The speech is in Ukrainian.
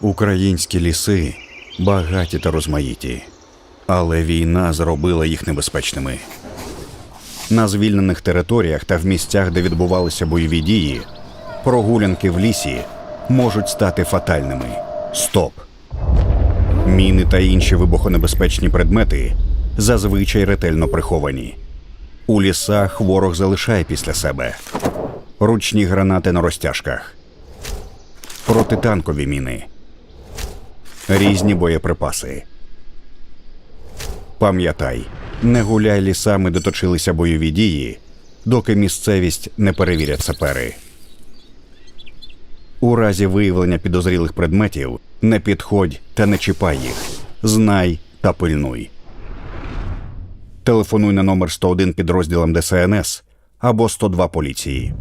Українські ліси багаті та розмаїті, але війна зробила їх небезпечними. На звільнених територіях та в місцях, де відбувалися бойові дії, прогулянки в лісі можуть стати фатальними. Стоп! Міни та інші вибухонебезпечні предмети зазвичай ретельно приховані. У лісах ворог залишає після себе ручні гранати на розтяжках, протитанкові міни, різні боєприпаси. Пам'ятай, не гуляй лісами, де точилися бойові дії, доки місцевість не перевірять сапери. У разі виявлення підозрілих предметів не підходь та не чіпай їх. Знай та пильнуй. Телефонуй на номер 101 підрозділам ДСНС або 102 поліції.